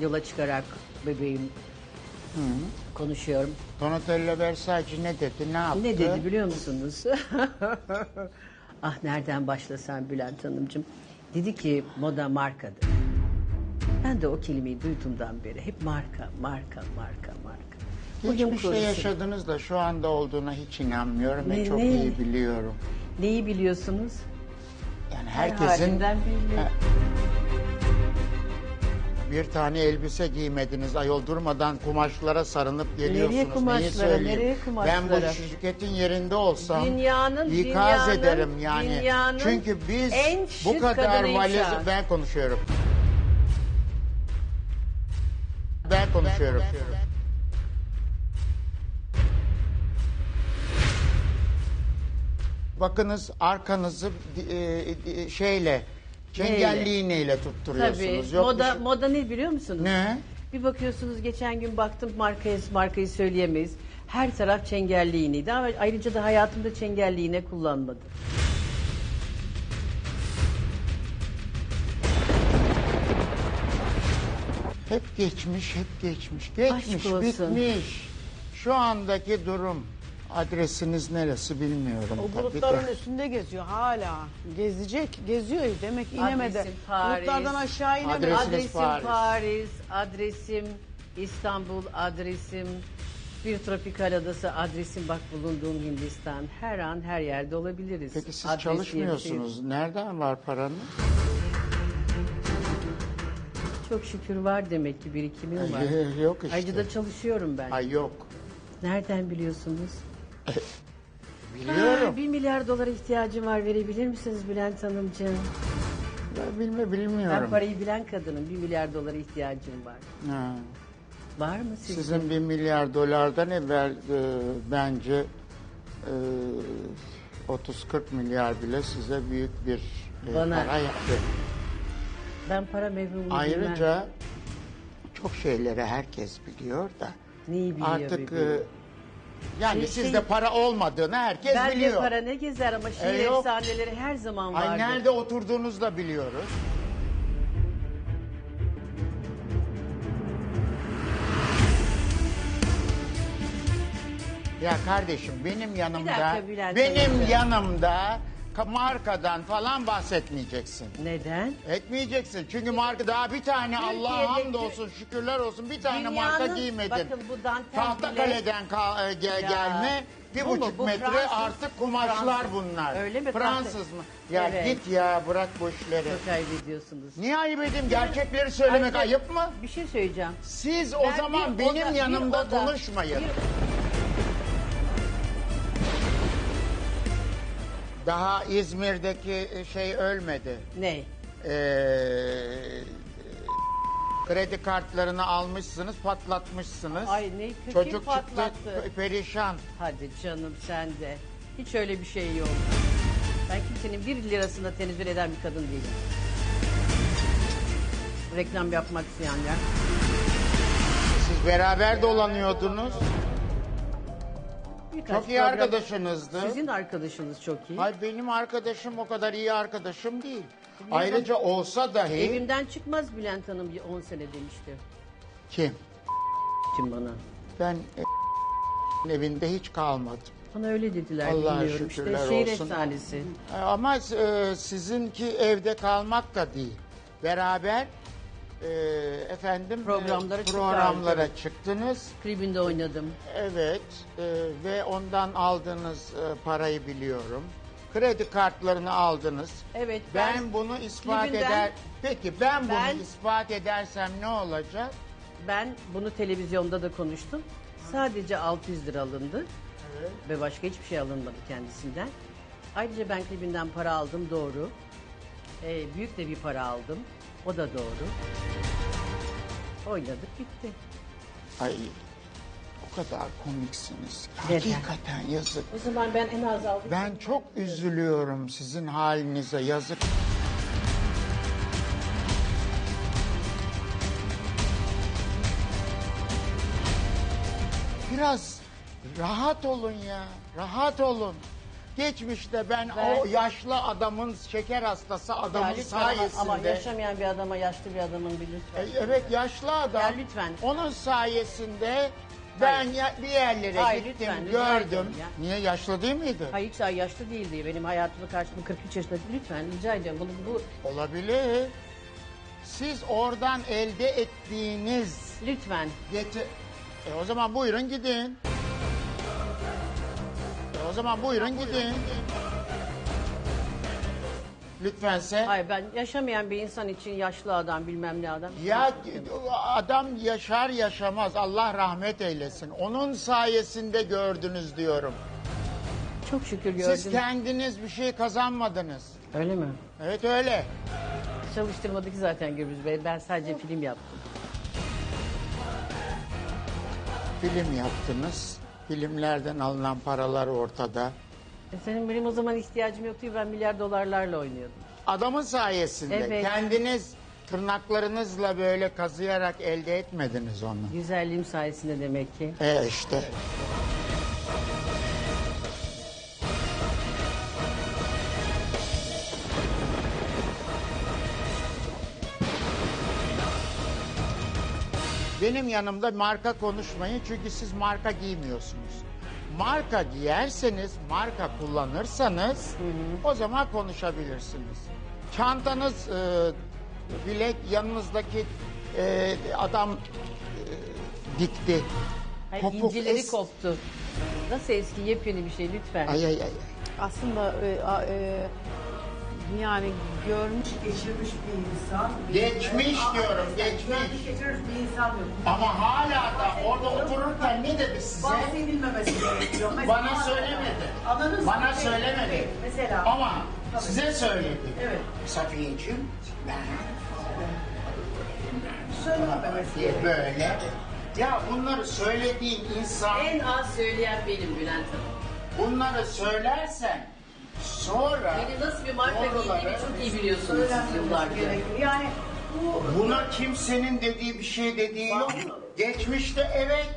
yola çıkarak bebeğim konuşuyorum. Donatella Versace ne dedi? Ne yaptı? Ne dedi biliyor musunuz? ah nereden başlasam Bülent Hanımcığım. Dedi ki moda markadır. Ben de o kelimeyi duyduğumdan beri hep marka, marka, marka, marka. Bugün Geçmişte korusun. yaşadınız da şu anda olduğuna hiç inanmıyorum ve Ne- çok ne? iyi biliyorum. Neyi biliyorsunuz? Yani Her herkesin halinden belli. Ha. Bir tane elbise giymediniz. Ayol durmadan kumaşlara sarınıp geliyorsunuz. Neyi kumaşlara, söyleyeyim? nereye kumaşlara? Ben bu şirketin yerinde olsam Dünyanın- ikaz dünyanın- ederim yani. dünyanın Çünkü biz en bu şık kadar valiz an. ben konuşuyorum. Ben konuşuyorum. Bakınız arkanızı e, e, şeyle çengelli iğneyle Tabii. tutturuyorsunuz. Yok moda bir şey- moda ne biliyor musunuz? Ne? Bir bakıyorsunuz geçen gün baktım markayı markayı söyleyemeyiz. Her taraf çengelli iğneydi ama ayrıca da hayatımda çengelli iğne kullanmadım. Hep geçmiş, hep geçmiş. Geçmiş, olsun. bitmiş. Şu andaki durum. Adresiniz neresi bilmiyorum. O tabii bulutların de. üstünde geziyor hala. Gezecek, geziyor demek inemedi. Adresim Paris. Bulutlardan aşağı inemedi. Adresiniz adresim Paris. Paris. adresim İstanbul, adresim bir tropikal adası, adresim bak bulunduğum Hindistan. Her an her yerde olabiliriz. Peki siz Adres bir şey çalışmıyorsunuz. Nereden var paranız? Çok şükür var demek ki birikimim var. Ay, yok işte. Ayrıca da çalışıyorum ben. Ay yok. Nereden biliyorsunuz? Biliyorum. Aa, bir milyar dolara ihtiyacım var verebilir misiniz Bülent Hanımcığım? Ben bilme Ben bilmiyorum. parayı bilen kadınım. Bir milyar dolara ihtiyacım var. Ha. Var mı sizin? Sizin bir milyar dolardan evvel e, bence e, 30-40 milyar bile size büyük bir e, Bana. para yaptı. Ben para bilmem. Ayrıca çok şeyleri herkes biliyor da Neyi biliyor artık bebeğim? E, yani Şey- sizde şey- para olmadığını herkes Ben de biliyor. para ne gezer ama şiir E, yok. efsaneleri her zaman vardır. Ay nerede oturduğunuzu da biliyoruz. Ya kardeşim benim yanımda dakika Bülent benim yanımda ka- markadan falan bahsetmeyeceksin. Neden? Etmeyeceksin. Çünkü marka daha bir tane Allah'a Türkiye'deki- hamdolsun şükürler olsun bir tane Dünyanın- marka giymedin. bakın bu dantel Tahtakale'den ka- e, ge- Ya, gelme bir bu mu? buçuk Bu metre Fransız, artık bu kumaşlar Fransız. bunlar. Öyle mi? Fransız mı? Ya Evet. git ya bırak bu işleri. Çok kaybediyorsunuz. Niye ayıp edeyim? Gerçekleri söylemek Ayrıca- ayıp mı? Bir şey söyleyeceğim. Siz o Ben zaman bir benim oda- bir yanımda oda- konuşmayın. bir- Daha İzmir'deki şey ölmedi. Ne? Ee, kredi kartlarını almışsınız, patlatmışsınız. Ay ne kim Çocuk patlattı? çıktı perişan. Hadi canım sen de. Hiç öyle bir şey yok. Ben kimsenin bir lirasına tenezzül eden bir kadın değilim. Reklam yapmak isteyenler. Siz beraber dolanıyordunuz. Birkaç Çok iyi program- arkadaşınızdı. Sizin arkadaşınız çok iyi. Ay benim arkadaşım o kadar iyi arkadaşım değil. Ayrıca olsa dahi Evimden çıkmaz Bülent Hanım 10 sene demişti. kim? Kim bana? Ben e, evinde hiç kalmadım. Bana öyle dediler Allah'a bilmiyorum işte. şükürler Şehir olsun. efsanesi. E, Ama e, sizinki evde kalmak da değil. Beraber e, efendim e, Programlara programlara çıktınız. Klibinde oynadım. Evet e, ve ondan aldığınız e, parayı biliyorum. Kredi kartlarını aldınız. Evet Ben, ben, bunu ispat klibinden- eder. Peki ben bunu Ben- ispat edersem ne olacak? ben bunu televizyonda da konuştum. Sadece 600 lira alındı. Ve başka hiçbir şey alınmadı kendisinden. Ayrıca ben klibinden para aldım doğru. Ee, büyük de bir para aldım. O da doğru. Oynadık bitti. Ay o kadar komiksiniz. Neden? Hakikaten yazık. O zaman ben en az aldım. Ben çok üzülüyorum sizin halinize yazık. Biraz rahat olun ya. Rahat olun. Geçmişte ben, Ben- o yaşlı adamın şeker hastası Ya adamın lütfen ama, sayesinde... ama yaşamayan bir adama yaşlı bir adamın bir E, lütfen. Evet yaşlı adam. Ya lütfen. Onun sayesinde ben Hayır. ya- bir yerlere Hayır, gittim, lütfen, rica gördüm. ediyorum ya. Niye yaşlı değil miydi? Hayır hiç yaşlı değildi. Benim hayatımda karşımda 43 yaşında. Lütfen rica ediyorum. Bunu, bu Olabilir. Siz oradan elde ettiğiniz lütfen. Getir. E o zaman buyurun gidin. Zaman buyurun gidin. Lütfense. Hayır ben yaşamayan bir insan için yaşlı adam bilmem ne adam. Ya adam yaşar yaşamaz Allah rahmet eylesin. Onun sayesinde gördünüz diyorum. Çok şükür gördüm. Siz kendiniz bir şey kazanmadınız. Öyle mi? Evet öyle. Çalıştırmadı ki zaten Gürbüz Bey. Ben sadece film yaptım. Film yaptınız. Filmlerden alınan paralar ortada. E senin benim o zaman ihtiyacım yoktu. Ben milyar dolarlarla oynuyordum. Adamın sayesinde Evet. kendiniz tırnaklarınızla böyle kazıyarak elde etmediniz onu. Güzelliğim sayesinde demek ki. E işte. Benim yanımda marka konuşmayın çünkü siz marka giymiyorsunuz. Marka giyerseniz, marka kullanırsanız o zaman konuşabilirsiniz. Çantanız e, bile yanınızdaki e, adam e, dikti. Hayır, Kopuk incileri es- koptu. Nasıl eski yepyeni bir şey lütfen. Ay ay ay. Aslında e, a- e, yani görmüş geçirmiş bir insan. Geçmiş diyorum, geçmiş. Geçirmiş bir insan yok. Ama hala da orada otururken ne dedi size? Bahsedilmemesi gerekiyor. Mesela- Bana söylemedi. Ananız Bana gibi- söylemedi. Mesela. Ama size söyledi. Evet. Safiyeciğim ben Söylememesi diye böyle. Ya bunları söylediğin insan, En az söyleyen benim Bülent Hanım. bunları söylersen sonra Beni nasıl bir marka giydiğimi çok iyi biliyorsunuz siz yıllardır. Yani bu Buna kimsenin dediği bir şey dediği yok. Geçmişte evet.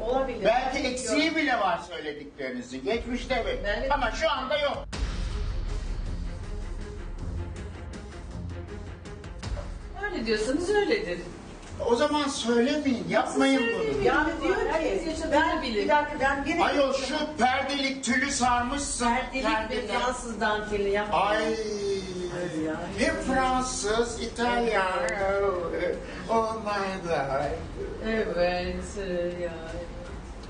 olabilir. Belki eksiği bile var söylediklerinizin. Geçmişte evet. Ben- Ama şu anda yok. Öyle diyorsanız öyledir. O zaman söylemeyin, yapmayın bunu. Yani diyor ki ben bilir. bir dakika ben gene Ayol şu perdelik tülü sarmışsın Sertlik ve kendine. Fransız danteli yapmayın. Ay. ya. Hem Fransız, İtalyan. Oh my god. Evet ya.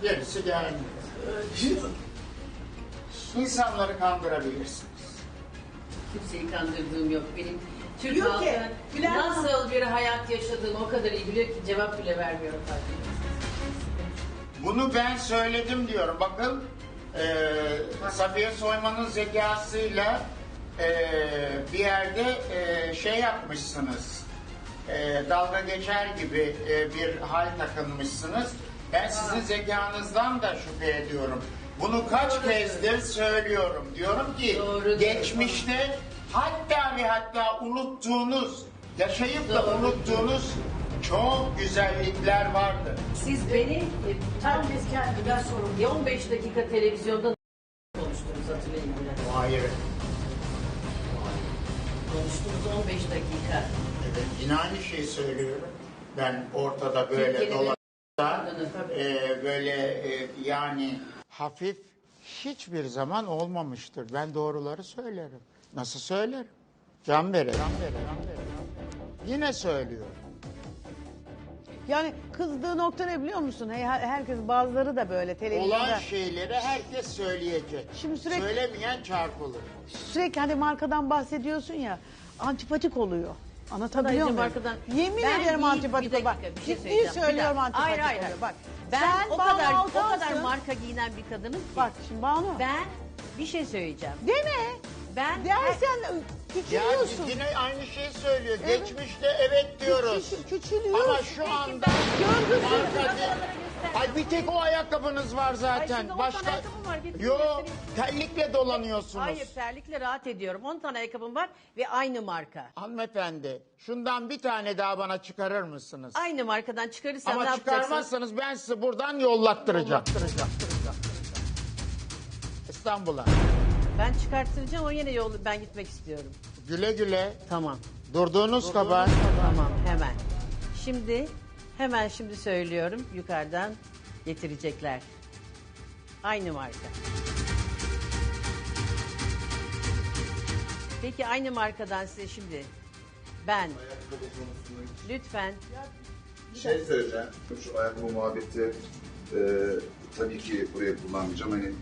Gerisi gelmiyor. İnsanları kandırabilirsiniz. Kimseyi kandırdığım yok. Benim Türk Diyor halkı ki, Bülent nasıl bir hayat yaşadığını o kadar iyi biliyor ki cevap bile vermiyorum farkındayım. Bunu ben söyledim diyorum. Bakın e, Safiye Soyman'ın zekasıyla e, bir yerde e, şey yapmışsınız. E, dalga geçer gibi e, bir hal takınmışsınız. Ben sizin zekanızdan da şüphe ediyorum. Bunu kaç kezdir söylüyorum. Diyorum ki Doğru, geçmişte hatta ve hatta unuttuğunuz, yaşayıp da unuttuğunuz çok güzellikler vardı. Siz beni e, tam herkes kendinden sorumlu. 15 dakika televizyonda konuştunuz hatırlayın Bülent. Hayır. Konuştunuz 15 dakika. Evet, yine aynı şeyi söylüyorum. Ben ortada böyle Türkiye'de de- dolaşta e, böyle e, yani hafif hiçbir zaman olmamıştır. Ben doğruları söylerim. Nasıl söylerim? Can verir. Can verir. Can verir. Yine söylüyorum. Yani kızdığı nokta ne biliyor musun? Hey, her- herkes bazıları da böyle televizyonda Olan şeyleri herkes söyleyecek. Şimdi sürekli- Söylemeyen çarpılır. sürekli hani markadan bahsediyorsun ya antipatik oluyor. Anlatabiliyor muyum? markadan- Yemin Ben ederim değil, antipatik bir dakika, oluyor. Bak bir şey ciddi söyleyeceğim. Bir söylüyorum dakika. antipatik Hayır, hayır, oluyor. Bak Ben sen o Banu kadar o kadar marka giyinen bir kadınım ki. Bak şimdi Banu. Ben bir şey söyleyeceğim. Deme. Ben Dersen Ya küçülüyorsun. yine aynı şeyi söylüyor. Evet. Geçmişte evet diyoruz. Küçü- küçülüyorsun. Ama şu anda Görgüsüz. marka değil. Ay bir tek o ayakkabınız var Ay zaten. şimdi on Başka ayakkabım var, getir Yo, göstereyim. terlikle dolanıyorsunuz. Hayır terlikle rahat ediyorum. 10 tane ayakkabım var ve aynı marka. Hanımefendi, şundan bir tane daha bana çıkarır mısınız? Aynı markadan çıkarırsam ne Ama yapacaksın? çıkarmazsanız ben sizi buradan yollattıracağım. İstanbul'a. Ben çıkarttıracağım o yine yolu ben gitmek istiyorum. Güle güle. Tamam. Durduğunuz kabahat. Tamam hemen. Şimdi hemen şimdi söylüyorum yukarıdan getirecekler. Aynı marka. Peki aynı markadan size şimdi ben lütfen Şey söyleyeceğim. Şu ayakkabı muhabbeti e, tabii ki buraya kullanmayacağım. Hani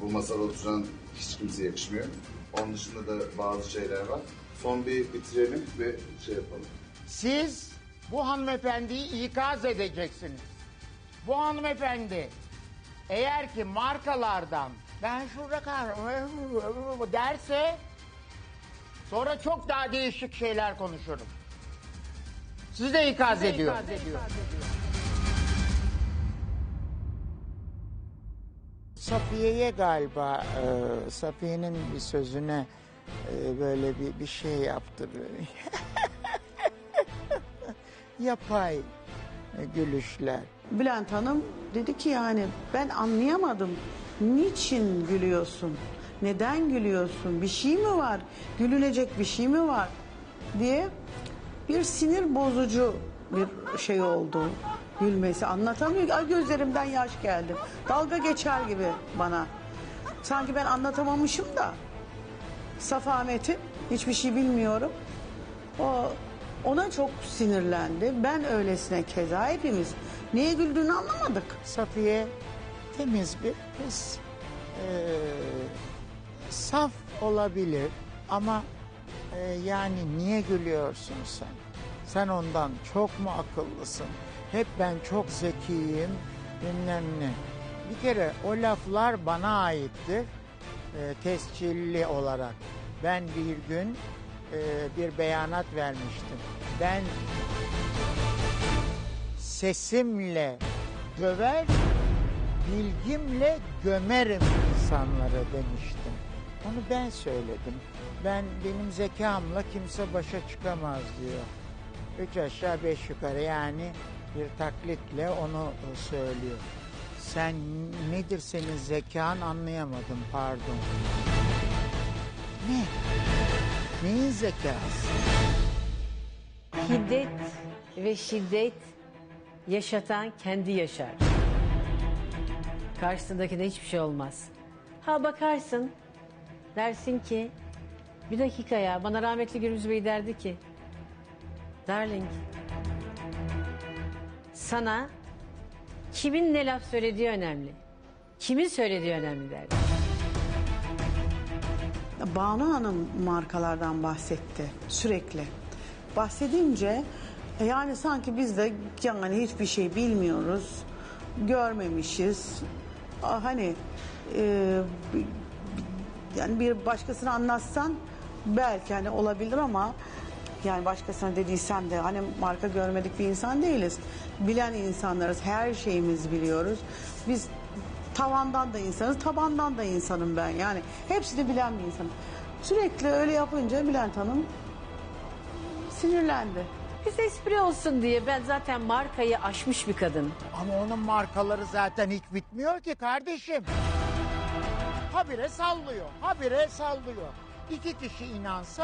bu masada oturan hiç kimseye yakışmıyor. Onun dışında da bazı şeyler var. Son bir bitirelim ve şey yapalım. Siz bu hanımefendiyi ikaz edeceksiniz. Bu hanımefendi eğer ki markalardan ben şurada kal derse sonra çok daha değişik şeyler konuşurum. Sizi de ikaz ediyorum. Safiye'ye galiba e, Safiye'nin bir sözüne e, böyle bir, bir şey yaptı. Yapay gülüşler. Bülent Hanım dedi ki yani ben anlayamadım. Niçin gülüyorsun? Neden gülüyorsun? Bir şey mi var? Gülünecek bir şey mi var? diye bir sinir bozucu bir şey oldu. Gülmesi anlatamıyor. Ay gözlerimden yaş geldi. Dalga geçer gibi bana. Sanki ben anlatamamışım da. Safametim hiçbir şey bilmiyorum. O ona çok sinirlendi. Ben öylesine keza hepimiz. Niye güldüğünü anlamadık. Safiye temiz bir kız. E, saf olabilir ama e, yani niye gülüyorsun sen? Sen ondan çok mu akıllısın? Hep ben çok zekiyim bilmem ne. Bir kere o laflar bana aittir. E, tescilli olarak. Ben bir gün e, bir beyanat vermiştim. Ben sesimle döver, bilgimle gömerim insanları demiştim. Onu ben söyledim. Ben benim zekamla kimse başa çıkamaz diyor. Üç aşağı beş yukarı yani bir taklitle onu e, söylüyor. Sen nedir senin zekan anlayamadım pardon. Ne? Neyin zekası? Hiddet ve şiddet yaşatan kendi yaşar. Karşısındakine hiçbir şey olmaz. Ha bakarsın dersin ki bir dakika ya bana rahmetli Gürbüz Bey derdi ki Darling sana kimin ne laf söylediği önemli. Kimin söylediği önemli derdi. Banu Hanım markalardan bahsetti sürekli. Bahsedince e, yani sanki biz de yani hiçbir şey bilmiyoruz, görmemişiz. Hani e, yani bir başkasına anlatsan belki hani olabilir ama yani başkasına dediysem de hani marka görmedik bir insan değiliz. Bilen insanlarız, her şeyimiz biliyoruz. Biz tavandan da insanız, tabandan da insanım ben. Yani hepsini bilen bir insanım. Sürekli öyle yapınca Bülent Hanım sinirlendi. Biz espri olsun diye ben zaten markayı aşmış bir kadın. Ama onun markaları zaten hiç bitmiyor ki kardeşim. Habire sallıyor, habire sallıyor. İki kişi inansa